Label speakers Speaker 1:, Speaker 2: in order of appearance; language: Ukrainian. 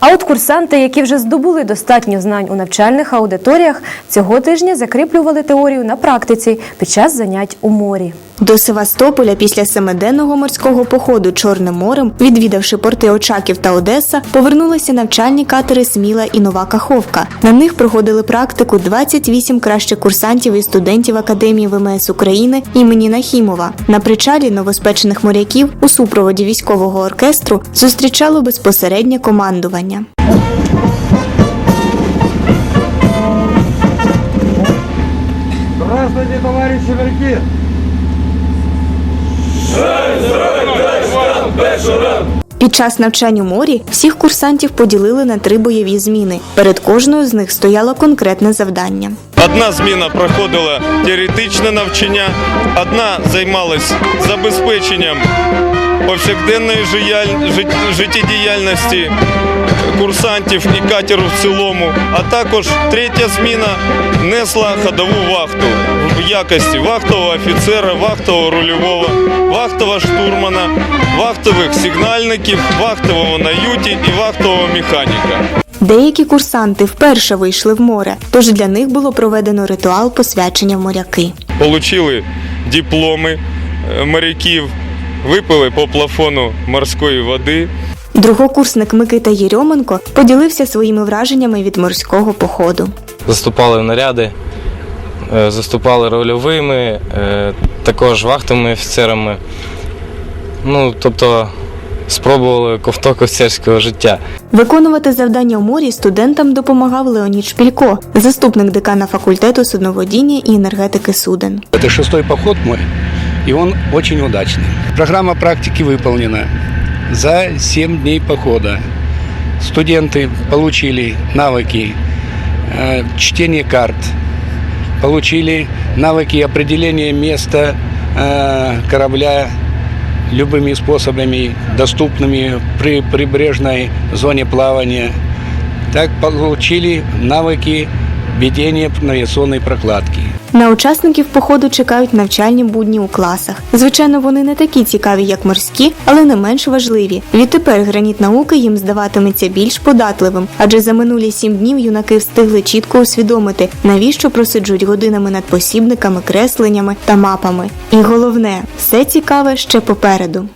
Speaker 1: А от курсанти, які вже здобули достатньо знань у навчальних аудиторіях, цього тижня закріплювали теорію на практиці під час занять у морі.
Speaker 2: До Севастополя після семиденного морського походу Чорним морем, відвідавши порти Очаків та Одеса, повернулися навчальні катери Сміла і Нова Каховка. На них проходили практику 28 кращих курсантів і студентів Академії ВМС України імені Нахімова. На причалі новоспечених моряків у супроводі військового оркестру зустрічало безпосереднє командування.
Speaker 3: Здравствуйте, товариші верхи!
Speaker 2: Під час навчань у морі всіх курсантів поділили на три бойові зміни. Перед кожною з них стояло конкретне завдання.
Speaker 4: Одна зміна проходила теоретичне навчання, одна займалась забезпеченням повсякденної життєдіяльності курсантів і катеру в цілому, а також третя зміна несла ходову вахту в якості вахтового офіцера, вахтового рульового, вахтового штурмана, вахтових сигнальників, вахтового на юті і вахтового механіка.
Speaker 2: Деякі курсанти вперше вийшли в море, тож для них було проведено ритуал посвячення в моряки.
Speaker 4: Получили дипломи е, моряків, випили по плафону морської води.
Speaker 2: Другокурсник Микита Єрьоменко поділився своїми враженнями від морського походу.
Speaker 5: заступали в наряди, е, заступали рольовими, е, також вахтовими офіцерами. Ну, тобто спробували ковток офіцерського життя.
Speaker 2: Виконувати завдання в морі студентам допомагав Леонід Шпілько, заступник декана факультету судноводіння і енергетики суден.
Speaker 6: Это шестой поход мой, и он очень удачный. Программа практики выполнена за 7 дней похода. Студенты получили навыки э, чтения карт, получили навыки определения места э, корабля любыми способами, доступными при прибрежной зоне плавания. Так получили навыки ведения навигационной прокладки.
Speaker 2: На учасників походу чекають навчальні будні у класах. Звичайно, вони не такі цікаві, як морські, але не менш важливі. Відтепер граніт науки їм здаватиметься більш податливим, адже за минулі сім днів юнаки встигли чітко усвідомити, навіщо просиджують годинами над посібниками, кресленнями та мапами. І головне, все цікаве ще попереду.